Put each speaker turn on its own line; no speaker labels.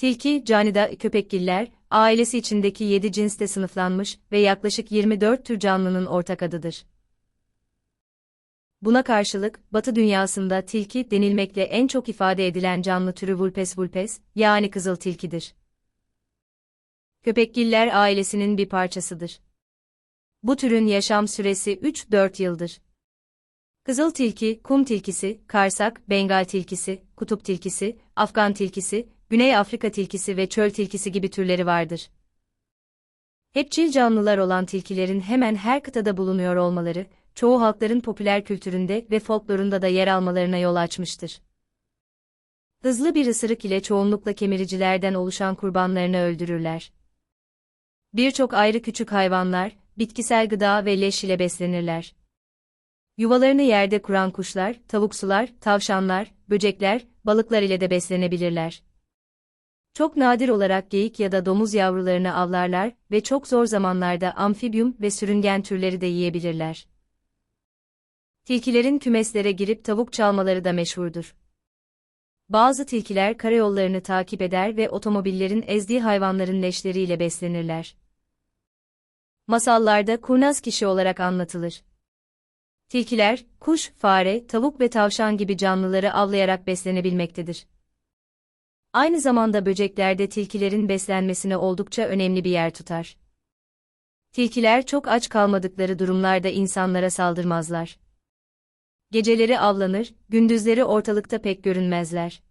Tilki, canida, köpekgiller, ailesi içindeki 7 cinste sınıflanmış ve yaklaşık 24 tür canlının ortak adıdır. Buna karşılık, Batı dünyasında tilki denilmekle en çok ifade edilen canlı türü Vulpes vulpes, yani kızıl tilkidir. Köpekgiller ailesinin bir parçasıdır. Bu türün yaşam süresi 3-4 yıldır. Kızıl tilki, kum tilkisi, karsak, bengal tilkisi, kutup tilkisi, Afgan tilkisi, Güney Afrika tilkisi ve çöl tilkisi gibi türleri vardır. Hepçil canlılar olan tilkilerin hemen her kıtada bulunuyor olmaları, çoğu halkların popüler kültüründe ve folklorunda da yer almalarına yol açmıştır. Hızlı bir ısırık ile çoğunlukla kemiricilerden oluşan kurbanlarını öldürürler. Birçok ayrı küçük hayvanlar, bitkisel gıda ve leş ile beslenirler. Yuvalarını yerde kuran kuşlar, tavuksular, tavşanlar, böcekler, balıklar ile de beslenebilirler. Çok nadir olarak geyik ya da domuz yavrularını avlarlar ve çok zor zamanlarda amfibyum ve sürüngen türleri de yiyebilirler. Tilkilerin kümeslere girip tavuk çalmaları da meşhurdur. Bazı tilkiler karayollarını takip eder ve otomobillerin ezdiği hayvanların leşleriyle beslenirler. Masallarda kurnaz kişi olarak anlatılır. Tilkiler, kuş, fare, tavuk ve tavşan gibi canlıları avlayarak beslenebilmektedir. Aynı zamanda böceklerde tilkilerin beslenmesine oldukça önemli bir yer tutar. Tilkiler çok aç kalmadıkları durumlarda insanlara saldırmazlar. Geceleri avlanır, gündüzleri ortalıkta pek görünmezler.